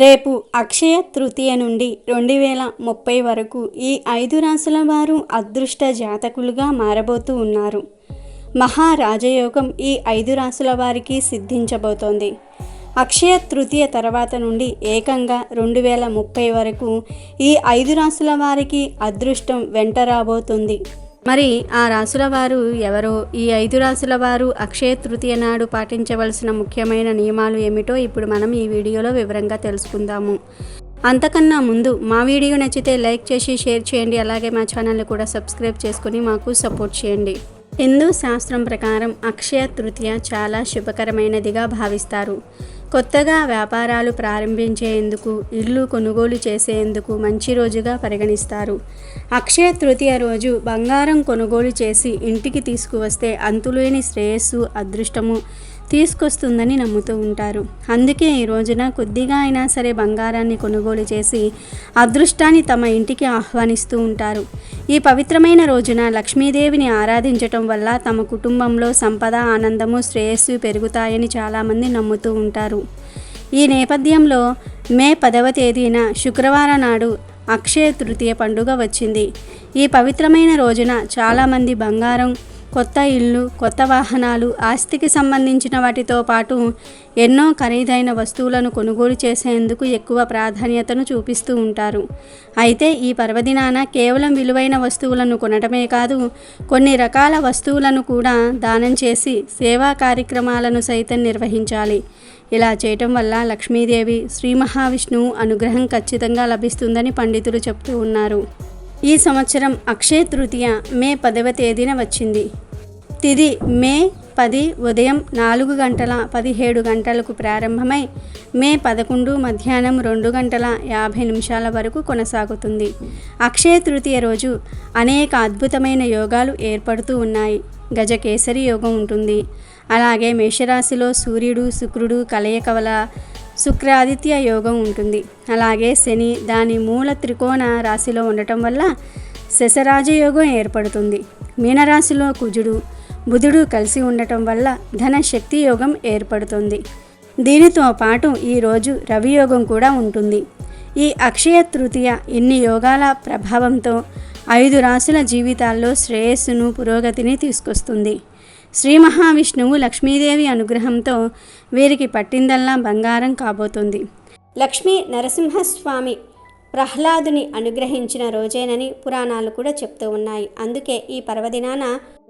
రేపు అక్షయ తృతీయ నుండి రెండు వేల ముప్పై వరకు ఈ ఐదు రాసుల వారు అదృష్ట జాతకులుగా మారబోతూ ఉన్నారు. మహారాజయోగం ఈ ఐదు రాసుల వారికి సిద్ధించబోతోంది. అక్షయ తృతీయ తర్వాత నుండి ఏకంగా రెండు వేల ముప్పై వరకు ఈ ఐదు రాసుల వారికి అదృష్టం వెంట రాబోతుంది. మరి ఆ రాసుల వారు ఎవరో ఈ ఐదు రాసుల వారు అక్షయ తృతీయ నాడు పాటించవలసిన ముఖ్యమైన నియమాలు ఏమిటో ఇప్పుడు మనం ఈ వీడియోలో వివరంగా తెలుసుకుందాము. అంతకన్నా ముందు మా వీడియో నచ్చితే లైక్ చేసి షేర్ చేయండి. అలాగే మా ఛానల్ని కూడా సబ్స్క్రైబ్ చేసుకుని మాకు సపోర్ట్ చేయండి. హిందూ శాస్త్రం ప్రకారం అక్షయ తృతీయ చాలా శుభకరమైనదిగా భావిస్తారు. కొత్తగా వ్యాపారాలు ప్రారంభించేందుకు ఇల్లు కొనుగోలు చేసేందుకు మంచి రోజుగా పరిగణిస్తారు. అక్షయ తృతీయ రోజు బంగారం కొనుగోలు చేసి ఇంటికి తీసుకువస్తే అంతులేని శ్రేయస్సు అదృష్టము తీసుకొస్తుందని నమ్ముతూ ఉంటారు. అందుకే ఈ రోజున కొద్దిగా అయినా సరే బంగారాన్ని కొనుగోలు చేసి అదృష్టాన్ని తమ ఇంటికి ఆహ్వానిస్తూ ఉంటారు. ఈ పవిత్రమైన రోజున లక్ష్మీదేవిని ఆరాధించటం వల్ల తమ కుటుంబంలో సంపద ఆనందము శ్రేయస్సు పెరుగుతాయని చాలామంది నమ్ముతూ ఉంటారు. ఈ నేపథ్యంలో మే పదవ తేదీన శుక్రవారం నాడు అక్షయ తృతీయ పండుగ వచ్చింది. ఈ పవిత్రమైన రోజున చాలామంది బంగారం కొత్త ఇళ్ళు కొత్త వాహనాలు ఆస్తికి సంబంధించిన వాటితో పాటు ఎన్నో ఖరీదైన వస్తువులను కొనుగోలు చేసేందుకు ఎక్కువ ప్రాధాన్యతను చూపిస్తూ ఉంటారు. అయితే ఈ పర్వదినాన కేవలం విలువైన వస్తువులను కొనడమే కాదు కొన్ని రకాల వస్తువులను కూడా దానం చేసి సేవా కార్యక్రమాలను సైతం నిర్వహించాలి. ఇలా చేయటం వల్ల లక్ష్మీదేవి శ్రీ మహావిష్ణువు అనుగ్రహం ఖచ్చితంగా లభిస్తుందని పండితులు చెప్తూ ఉన్నారు. ఈ సంవత్సరం అక్షయ తృతీయ మే పదవ తేదీన వచ్చింది. తిది మే పది ఉదయం నాలుగు గంటల పదిహేడు గంటలకు ప్రారంభమై మే పదకొండు మధ్యాహ్నం రెండు గంటల యాభై నిమిషాల వరకు కొనసాగుతుంది. అక్షయ తృతీయ రోజు అనేక అద్భుతమైన యోగాలు ఏర్పడుతూ ఉన్నాయి. గజకేసరి యోగం ఉంటుంది. అలాగే మేషరాశిలో సూర్యుడు శుక్రుడు కలయిక వల్ల శుక్రాదిత్య యోగం ఉంటుంది. అలాగే శని దాని మూల త్రికోణ రాశిలో ఉండటం వల్ల శశరాజయోగం ఏర్పడుతుంది. మీనరాశిలో కుజుడు బుధుడు కలిసి ఉండటం వల్ల ధనశక్తి యోగం ఏర్పడుతుంది. దీనితో పాటు ఈరోజు రవియోగం కూడా ఉంటుంది. ఈ అక్షయ తృతీయ ఇన్ని యోగాల ప్రభావంతో ఐదు రాసుల జీవితాల్లో శ్రేయస్సును పురోగతిని తీసుకొస్తుంది. శ్రీ మహావిష్ణువు లక్ష్మీదేవి అనుగ్రహంతో వీరికి పట్టిందల్లా బంగారం కాబోతుంది. లక్ష్మీ నరసింహస్వామి ప్రహ్లాదుని అనుగ్రహించిన రోజేనని పురాణాలు కూడా చెప్తూ ఉన్నాయి. అందుకే ఈ పర్వదినాన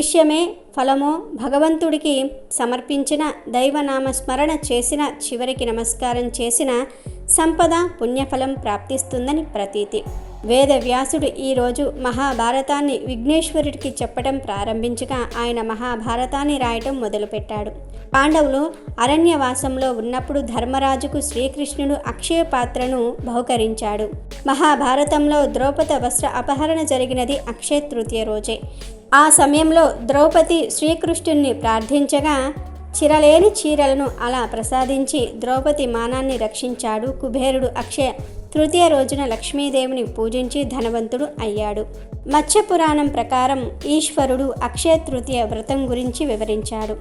విషయమే ఫలమో భగవంతుడికి సమర్పించిన దైవనామ స్మరణ చేసిన చివరికి నమస్కారం చేసిన సంపద పుణ్యఫలం ప్రాప్తిస్తుందని ప్రతీతి. వేద వ్యాసుడు ఈరోజు మహాభారతాన్ని విఘ్నేశ్వరుడికి చెప్పడం ప్రారంభించగా ఆయన మహాభారతాన్ని రాయటం మొదలుపెట్టాడు. పాండవులు అరణ్యవాసంలో ఉన్నప్పుడు ధర్మరాజుకు శ్రీకృష్ణుడు అక్షయ పాత్రను బహుకరించాడు. మహాభారతంలో ద్రౌపద వస్త్ర అపహరణ జరిగినది అక్షయ తృతీయ రోజే. ఆ సమయంలో ద్రౌపది శ్రీకృష్ణుణ్ణి ప్రార్థించగా చిరలేని చీరలను అలా ప్రసాదించి ద్రౌపది మానాన్ని రక్షించాడు. కుబేరుడు అక్షయ తృతీయ రోజున లక్ష్మీదేవిని పూజించి ధనవంతుడు అయ్యాడు. మత్స్య పురాణం ప్రకారం ఈశ్వరుడు అక్షయ తృతీయ వ్రతం గురించి వివరించాడు.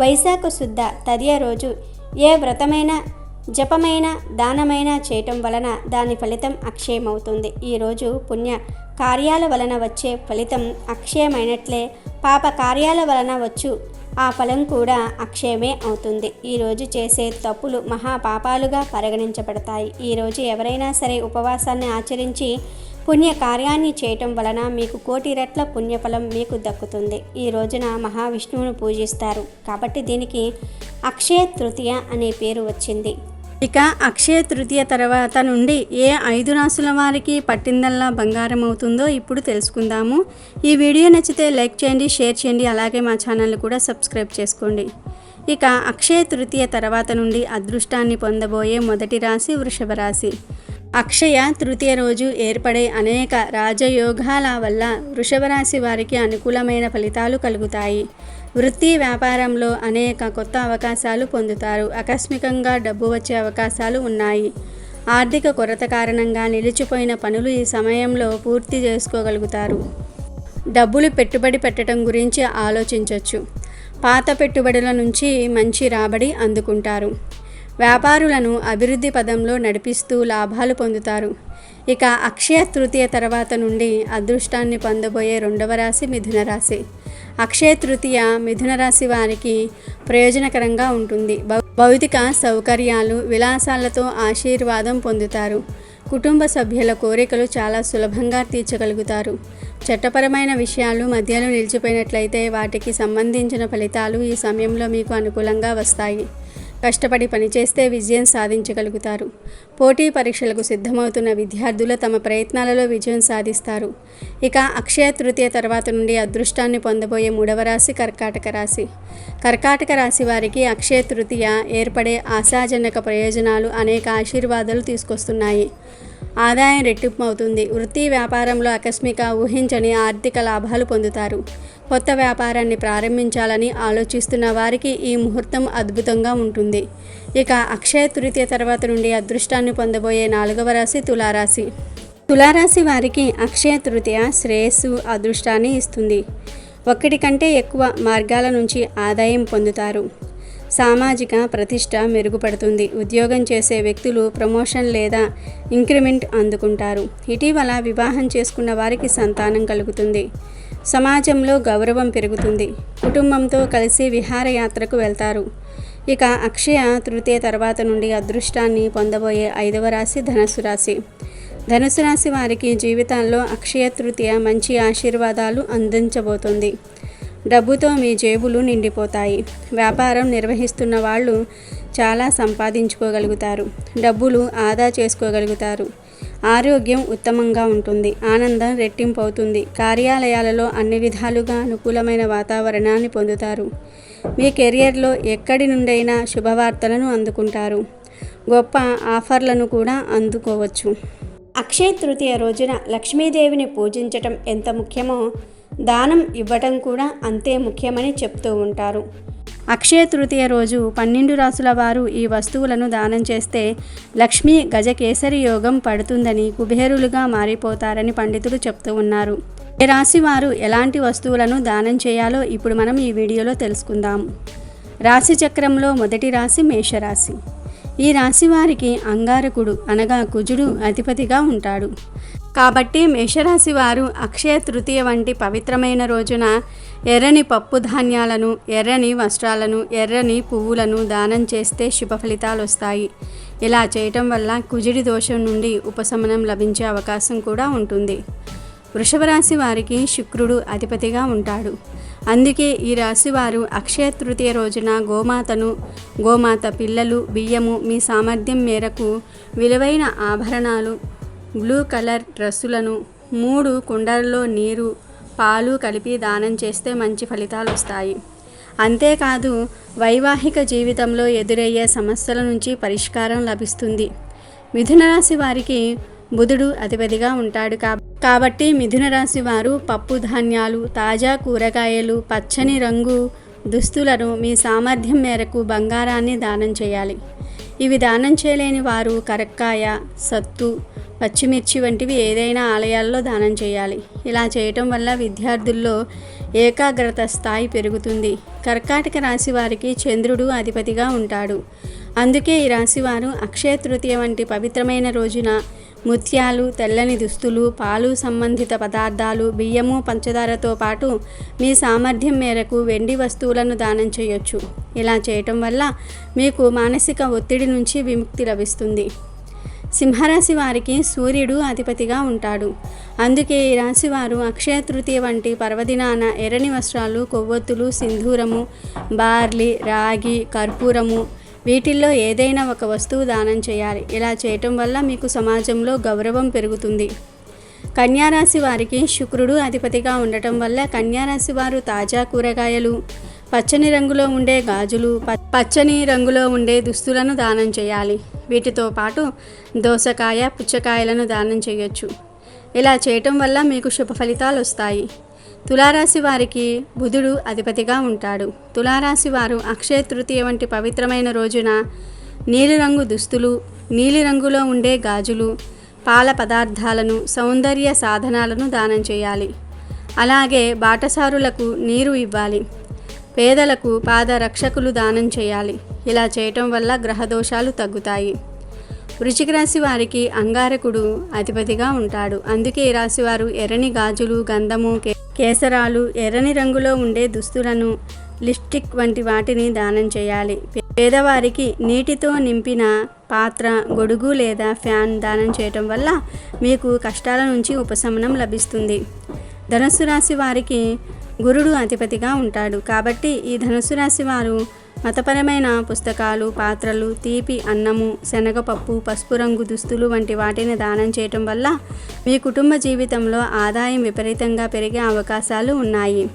వైశాఖ శుద్ధ తదియ రోజు ఏ వ్రతమైనా జపమైన దానమైన చేయటం వలన దాని ఫలితం అక్షయమవుతుంది. ఈరోజు పుణ్య కార్యాల వలన వచ్చే ఫలితం అక్షయమైనట్లే పాప కార్యాల వలన వచ్చు. ఆ ఫలం కూడా అక్షయమే అవుతుంది. ఈరోజు చేసే తప్పులు మహాపాపాలుగా పరిగణించబడతాయి. ఈరోజు ఎవరైనా సరే ఉపవాసాన్ని ఆచరించి పుణ్య కార్యాన్ని చేయటం వలన మీకు కోటి రెట్ల పుణ్యఫలం మీకు దక్కుతుంది. ఈ రోజున మహావిష్ణువును పూజిస్తారు. కాబట్టి దీనికి అక్షయ తృతీయ అనే పేరు వచ్చింది. ఇక అక్షయ తృతీయ తర్వాత నుండి ఏ ఐదు రాసుల వారికి పట్టిందల్లా బంగారం అవుతుందో ఇప్పుడు తెలుసుకుందాము. ఈ వీడియో నచ్చితే లైక్ చేయండి షేర్ చేయండి అలాగే మా ఛానల్ కూడా సబ్స్క్రైబ్ చేసుకోండి. ఇక అక్షయ తృతీయ తర్వాత నుండి అదృష్టాన్ని పొందబోయే మొదటి రాశి వృషభ రాశి. అక్షయ తృతీయ రోజు ఏర్పడే అనేక రాజయోగాల వల్ల వృషభ రాశి వారికి అనుకూలమైన ఫలితాలు కలుగుతాయి. వృత్తి వ్యాపారంలో అనేక కొత్త అవకాశాలు పొందుతారు. ఆకస్మికంగా డబ్బు వచ్చే అవకాశాలు ఉన్నాయి. ఆర్థిక కొరత కారణంగా నిలిచిపోయిన పనులు ఈ సమయంలో పూర్తి చేసుకోగలుగుతారు. డబ్బులు పెట్టుబడి పెట్టడం గురించి ఆలోచించవచ్చు పాత పెట్టుబడుల నుంచి మంచి రాబడి అందుకుంటారు. వ్యాపారులను అభివృద్ధి పదంలో నడిపిస్తూ లాభాలు పొందుతారు. ఇక అక్షయ తృతీయ తర్వాత నుండి అదృష్టాన్ని పొందబోయే రెండవ రాశి మిథున రాశి. అక్షయ తృతీయ మిథున రాశి వారికి ప్రయోజనకరంగా ఉంటుంది. భౌ- భౌతిక సౌకర్యాలు విలాసాలతో ఆశీర్వాదం పొందుతారు. కుటుంబ సభ్యుల కోరికలు చాలా సులభంగా తీర్చగలుగుతారు. చట్టపరమైన విషయాలు మధ్యలో నిలిచిపోయినట్లయితే వాటికి సంబంధించిన ఫలితాలు ఈ సమయంలో మీకు అనుకూలంగా వస్తాయి. కష్టపడి పనిచేస్తే విజయం సాధించగలుగుతారు. పోటీ పరీక్షలకు సిద్ధమవుతున్న విద్యార్థులు తమ ప్రయత్నాలలో విజయం సాధిస్తారు. ఇక అక్షయ తృతీయ తర్వాత నుండి అదృష్టాన్ని పొందబోయే మూడవ రాశి కర్కాటక రాశి. కర్కాటక రాశి వారికి అక్షయ తృతీయ ఏర్పడే ఆశాజనక ప్రయోజనాలు అనేక ఆశీర్వాదాలు తీసుకొస్తున్నాయి. ఆదాయం రెట్టింపు అవుతుంది వృత్తి వ్యాపారంలో ఆకస్మిక ఊహించని ఆర్థిక లాభాలు పొందుతారు. కొత్త వ్యాపారాన్ని ప్రారంభించాలని ఆలోచిస్తున్న వారికి ఈ ముహూర్తం అద్భుతంగా ఉంటుంది. ఇక అక్షయ తృతీయ తర్వాత నుండి అదృష్టాన్ని పొందబోయే నాలుగవ రాశి తులారాశి. తులారాశి వారికి అక్షయ తృతీయ శ్రేయస్సు అదృష్టాన్ని ఇస్తుంది. ఒకటి కంటే ఎక్కువ మార్గాల నుంచి ఆదాయం పొందుతారు. సామాజిక ప్రతిష్ట మెరుగుపడుతుంది. ఉద్యోగం చేసే వ్యక్తులు ప్రమోషన్ లేదా ఇంక్రిమెంట్ అందుకుంటారు. ఇటీవల వివాహం చేసుకున్న వారికి సంతానం కలుగుతుంది. సమాజంలో గౌరవం పెరుగుతుంది. కుటుంబంతో కలిసి విహారయాత్రకు వెళ్తారు. ఇక అక్షయ తృతీయ తర్వాత నుండి అదృష్టాన్ని పొందబోయే ఐదవ రాశి ధనుసు రాశి. ధనుసు రాశి వారికి జీవితాల్లో అక్షయ తృతీయ మంచి ఆశీర్వాదాలు అందించబోతుంది. డబ్బుతో మీ జేబులు నిండిపోతాయి. వ్యాపారం నిర్వహిస్తున్న వాళ్ళు చాలా సంపాదించుకోగలుగుతారు. డబ్బులు ఆదా చేసుకోగలుగుతారు. ఆరోగ్యం ఉత్తమంగా ఉంటుంది. ఆనందం రెట్టింపు అవుతుంది కార్యాలయాలలో అన్ని విధాలుగా అనుకూలమైన వాతావరణాన్ని పొందుతారు. మీ కెరియర్లో ఎక్కడి నుండైనా శుభవార్తలను అందుకుంటారు. గొప్ప ఆఫర్లను కూడా అందుకోవచ్చు. అక్షయ తృతీయ రోజున లక్ష్మీదేవిని పూజించటం ఎంత ముఖ్యమో దానం ఇవ్వటం కూడా అంతే ముఖ్యమని చెప్తూ ఉంటారు. అక్షయ తృతీయ రోజు పన్నెండు రాసుల వారు ఈ వస్తువులను దానం చేస్తే లక్ష్మీ గజకేసరి యోగం పడుతుందని కుబేరులుగా మారిపోతారని పండితులు చెప్తూ ఉన్నారు. ఏ రాశి వారు ఎలాంటి వస్తువులను దానం చేయాలో ఇప్పుడు మనం ఈ వీడియోలో తెలుసుకుందాం. రాశి చక్రంలో మొదటి రాశి మేషరాశి. ఈ రాశి వారికి అంగారకుడు అనగా కుజుడు అధిపతిగా ఉంటాడు. కాబట్టి మేషరాశి వారు అక్షయ తృతీయ వంటి పవిత్రమైన రోజున ఎర్రని పప్పు ధాన్యాలను ఎర్రని వస్త్రాలను ఎర్రని పువ్వులను దానం చేస్తే శుభ ఫలితాలు వస్తాయి. ఇలా చేయటం వల్ల కుజుడి దోషం నుండి ఉపశమనం లభించే అవకాశం కూడా ఉంటుంది. వృషభరాశి వారికి శుక్రుడు అధిపతిగా ఉంటాడు. అందుకే ఈ రాశి వారు అక్షయ తృతీయ రోజున గోమాతను గోమాత పిల్లలు బియ్యము మీ సామర్థ్యం మేరకు విలువైన ఆభరణాలు బ్లూ కలర్ డ్రస్సులను మూడు కుండల్లో నీరు పాలు కలిపి దానం చేస్తే మంచి ఫలితాలు వస్తాయి. అంతేకాదు వైవాహిక జీవితంలో ఎదురయ్యే సమస్యల నుంచి పరిష్కారం లభిస్తుంది. మిథున రాశి వారికి బుధుడు అధిపతిగా ఉంటాడు కాబట్టి మిథున రాశి వారు పప్పు ధాన్యాలు తాజా కూరగాయలు పచ్చని రంగు దుస్తులను మీ సామర్థ్యం మేరకు బంగారాన్ని దానం చేయాలి. ఇవి దానం చేయలేని వారు కరక్కాయ సత్తు పచ్చిమిర్చి వంటివి ఏదైనా ఆలయాల్లో దానం చేయాలి. ఇలా చేయటం వల్ల విద్యార్థుల్లో ఏకాగ్రత స్థాయి పెరుగుతుంది. కర్కాటక రాశి వారికి చంద్రుడు అధిపతిగా ఉంటాడు. అందుకే ఈ రాశివారు అక్షయ తృతీయ వంటి పవిత్రమైన రోజున ముత్యాలు తెల్లని దుస్తులు పాలు సంబంధిత పదార్థాలు బియ్యము పంచదారతో పాటు మీ సామర్థ్యం మేరకు వెండి వస్తువులను దానం చేయొచ్చు. ఇలా చేయటం వల్ల మీకు మానసిక ఒత్తిడి నుంచి విముక్తి లభిస్తుంది. సింహరాశి వారికి సూర్యుడు అధిపతిగా ఉంటాడు. అందుకే ఈ రాశి వారు అక్షయ తృతీయ వంటి పర్వదినాన ఎర్రని వస్త్రాలు కొవ్వొత్తులు సింధూరము బార్లీ రాగి కర్పూరము వీటిల్లో ఏదైనా ఒక వస్తువు దానం చేయాలి. ఇలా చేయటం వల్ల మీకు సమాజంలో గౌరవం పెరుగుతుంది. కన్యారాశి వారికి శుక్రుడు అధిపతిగా ఉండటం వల్ల కన్యారాశి వారు తాజా కూరగాయలు పచ్చని రంగులో ఉండే గాజులు ప- పచ్చని రంగులో ఉండే దుస్తులను దానం చేయాలి. వీటితో పాటు దోసకాయ పుచ్చకాయలను దానం చేయొచ్చు. ఇలా చేయటం వల్ల మీకు శుభ ఫలితాలు వస్తాయి. తులారాశి వారికి బుధుడు అధిపతిగా ఉంటాడు. తులారాశి వారు అక్షయ తృతీయ వంటి పవిత్రమైన రోజున నీలిరంగు దుస్తులు నీలిరంగులో ఉండే గాజులు పాల పదార్థాలను సౌందర్య సాధనాలను దానం చేయాలి. అలాగే బాటసారులకు నీరు ఇవ్వాలి. పేదలకు పాదరక్షకులు దానం చేయాలి. ఇలా చేయటం వల్ల గ్రహదోషాలు తగ్గుతాయి. వృశ్చిక రాశి వారికి అంగారకుడు అధిపతిగా ఉంటాడు. అందుకే ఈ రాశి వారు ఎర్రని గాజులు గంధము కే- కేసరాలు ఎర్రని రంగులో ఉండే దుస్తులను లిప్స్టిక్ వంటి వాటిని దానం చేయాలి. పేదవారికి నీటితో నింపిన పాత్ర గొడుగు లేదా ఫ్యాన్ దానం చేయటం వల్ల మీకు కష్టాల నుంచి ఉపశమనం లభిస్తుంది. ధనుసు రాశి వారికి గురుడు అధిపతిగా ఉంటాడు. కాబట్టి ఈ ధనుసు రాశి వారు మతపరమైన పుస్తకాలు పాత్రలు తీపి అన్నము శనగపప్పు పసుపు రంగు దుస్తులు వంటి వాటిని దానం చేయటం వల్ల మీ కుటుంబ జీవితంలో ఆదాయం విపరీతంగా పెరిగే అవకాశాలు ఉన్నాయి.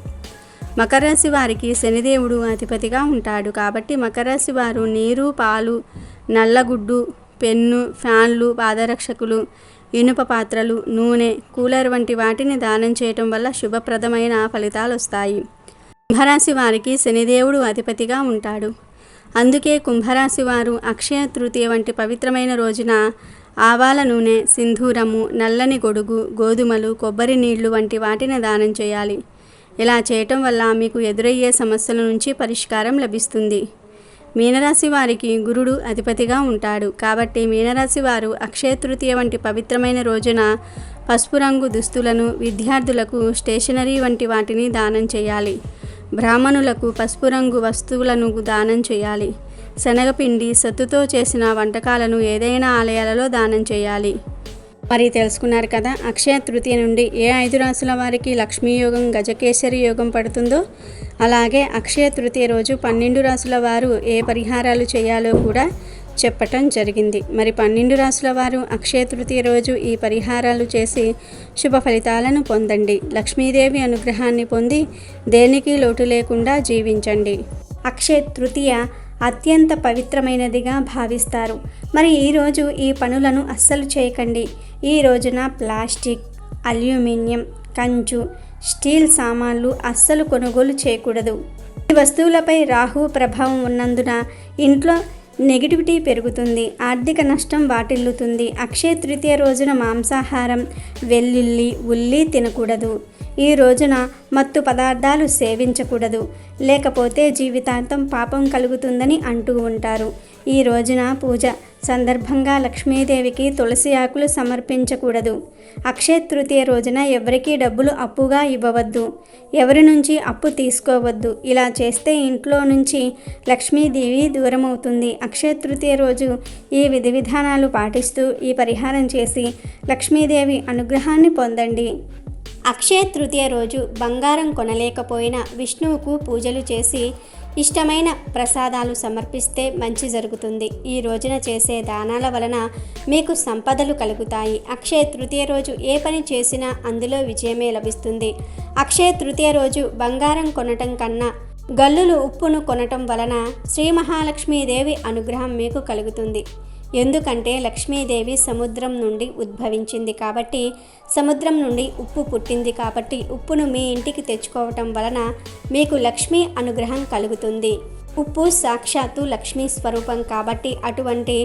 మకర రాశి వారికి శనిదేవుడు అధిపతిగా ఉంటాడు. కాబట్టి మకర రాశి వారు నీరు పాలు నల్లగుడ్డు పెన్ను ఫ్యాన్లు పాదరక్షకులు ఇనుప పాత్రలు నూనె కూలర్ వంటి వాటిని దానం చేయటం వల్ల శుభప్రదమైన ఫలితాలు వస్తాయి కుంభరాశి వారికి శనిదేవుడు అధిపతిగా ఉంటాడు. అందుకే కుంభరాశి వారు అక్షయ తృతీయ వంటి పవిత్రమైన రోజున ఆవాల నూనె సింధూరము నల్లని గొడుగు గోధుమలు కొబ్బరి నీళ్ళు వంటి వాటిని దానం చేయాలి. ఇలా చేయటం వల్ల మీకు ఎదురయ్యే సమస్యల నుంచి పరిష్కారం లభిస్తుంది. మీనరాశి వారికి గురుడు అధిపతిగా ఉంటాడు. కాబట్టి మీనరాశి వారు అక్షయ తృతీయ వంటి పవిత్రమైన రోజున పసుపు రంగు దుస్తులను విద్యార్థులకు స్టేషనరీ వంటి వాటిని దానం చేయాలి. బ్రాహ్మణులకు పసుపు రంగు వస్తువులను దానం చేయాలి. శనగపిండి సత్తుతో చేసిన వంటకాలను ఏదైనా ఆలయాలలో దానం చేయాలి. మరి తెలుసుకున్నారు కదా. అక్షయ తృతీయ నుండి ఏ ఐదు రాసుల వారికి లక్ష్మీ యోగం గజకేశ్వరి యోగం పడుతుందో అలాగే అక్షయ తృతీయ రోజు పన్నెండు రాసుల వారు ఏ పరిహారాలు చేయాలో కూడా చెప్పటం జరిగింది. మరి పన్నెండు రాసుల వారు అక్షయ తృతీయ రోజు ఈ పరిహారాలు చేసి శుభ ఫలితాలను పొందండి. లక్ష్మీదేవి అనుగ్రహాన్ని పొంది దేనికి లోటు లేకుండా జీవించండి. అక్షయ తృతీయ అత్యంత పవిత్రమైనదిగా భావిస్తారు. మరి ఈరోజు ఈ పనులను అస్సలు చేయకండి. ఈ రోజున ప్లాస్టిక్ అల్యూమినియం కంచు స్టీల్ సామాన్లు అస్సలు కొనుగోలు చేయకూడదు. ఈ వస్తువులపై రాహు ప్రభావం ఉన్నందున ఇంట్లో నెగిటివిటీ పెరుగుతుంది. ఆర్థిక నష్టం వాటిల్లుతుంది. అక్షయ తృతీయ రోజున మాంసాహారం వెల్లుల్లి ఉల్లి తినకూడదు. ఈ రోజున మత్తు పదార్థాలు సేవించకూడదు. లేకపోతే జీవితాంతం పాపం కలుగుతుందని అంటూ ఉంటారు. ఈ రోజున పూజ సందర్భంగా లక్ష్మీదేవికి తులసి ఆకులు సమర్పించకూడదు. అక్షయ తృతీయ రోజున ఎవరికీ డబ్బులు అప్పుగా ఇవ్వవద్దు. ఎవరి నుంచి అప్పు తీసుకోవద్దు. ఇలా చేస్తే ఇంట్లో నుంచి లక్ష్మీదేవి దూరం అవుతుంది అక్షయ తృతీయ రోజు ఈ విధి విధానాలు పాటిస్తూ ఈ పరిహారం చేసి లక్ష్మీదేవి అనుగ్రహాన్ని పొందండి. అక్షయ తృతీయ రోజు బంగారం కొనలేకపోయినా విష్ణువుకు పూజలు చేసి ఇష్టమైన ప్రసాదాలు సమర్పిస్తే మంచి జరుగుతుంది. ఈ రోజున చేసే దానాల వలన మీకు సంపదలు కలుగుతాయి. అక్షయ తృతీయ రోజు ఏ పని చేసినా అందులో విజయమే లభిస్తుంది. అక్షయ తృతీయ రోజు బంగారం కొనటం కన్నా గల్లులు ఉప్పును కొనటం వలన శ్రీ మహాలక్ష్మీదేవి అనుగ్రహం మీకు కలుగుతుంది. ఎందుకంటే లక్ష్మీదేవి సముద్రం నుండి ఉద్భవించింది కాబట్టి సముద్రం నుండి ఉప్పు పుట్టింది కాబట్టి ఉప్పును మీ ఇంటికి తెచ్చుకోవటం వలన మీకు లక్ష్మీ అనుగ్రహం కలుగుతుంది. ఉప్పు సాక్షాత్తు లక్ష్మీ స్వరూపం కాబట్టి అటువంటి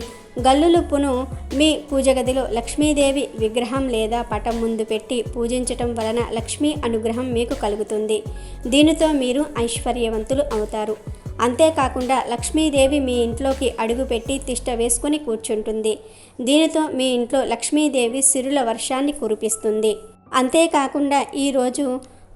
గల్లులుప్పును మీ పూజ గదిలో లక్ష్మీదేవి విగ్రహం లేదా పటం ముందు పెట్టి పూజించటం వలన లక్ష్మీ అనుగ్రహం మీకు కలుగుతుంది. దీనితో మీరు ఐశ్వర్యవంతులు అవుతారు. అంతేకాకుండా లక్ష్మీదేవి మీ ఇంట్లోకి అడుగుపెట్టి తిష్ట వేసుకుని కూర్చుంటుంది. దీనితో మీ ఇంట్లో లక్ష్మీదేవి సిరుల వర్షాన్ని కురిపిస్తుంది. అంతేకాకుండా ఈరోజు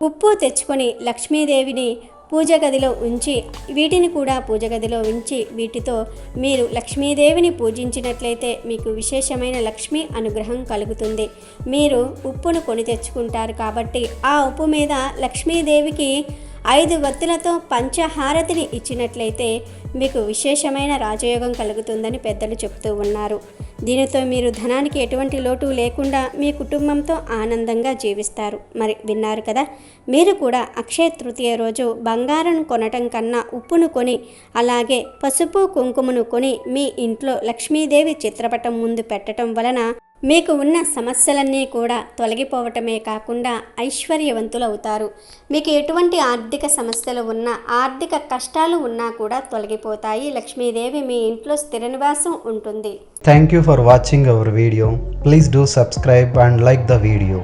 ఉప్పు తెచ్చుకొని లక్ష్మీదేవిని పూజ గదిలో ఉంచి వీటిని కూడా పూజ గదిలో ఉంచి వీటితో మీరు లక్ష్మీదేవిని పూజించినట్లయితే మీకు విశేషమైన లక్ష్మీ అనుగ్రహం కలుగుతుంది. మీరు ఉప్పును కొని తెచ్చుకుంటారు కాబట్టి ఆ ఉప్పు మీద లక్ష్మీదేవికి ఐదు వత్తులతో పంచహారతిని ఇచ్చినట్లయితే మీకు విశేషమైన రాజయోగం కలుగుతుందని పెద్దలు చెప్తూ ఉన్నారు. దీనితో మీరు ధనానికి ఎటువంటి లోటు లేకుండా మీ కుటుంబంతో ఆనందంగా జీవిస్తారు. మరి విన్నారు కదా? మీరు కూడా అక్షయ తృతీయ రోజు బంగారం కొనటం కన్నా ఉప్పును కొని అలాగే పసుపు కుంకుమను కొని మీ ఇంట్లో లక్ష్మీదేవి చిత్రపటం ముందు పెట్టడం వలన మీకు ఉన్న సమస్యలన్నీ కూడా తొలగిపోవటమే కాకుండా ఐశ్వర్యవంతులవుతారు. మీకు ఎటువంటి ఆర్థిక సమస్యలు ఉన్నా ఆర్థిక కష్టాలు ఉన్నా కూడా తొలగిపోతాయి. లక్ష్మీదేవి మీ ఇంట్లో స్థిర నివాసం ఉంటుంది. Thank you for watching our video please do subscribe and like the video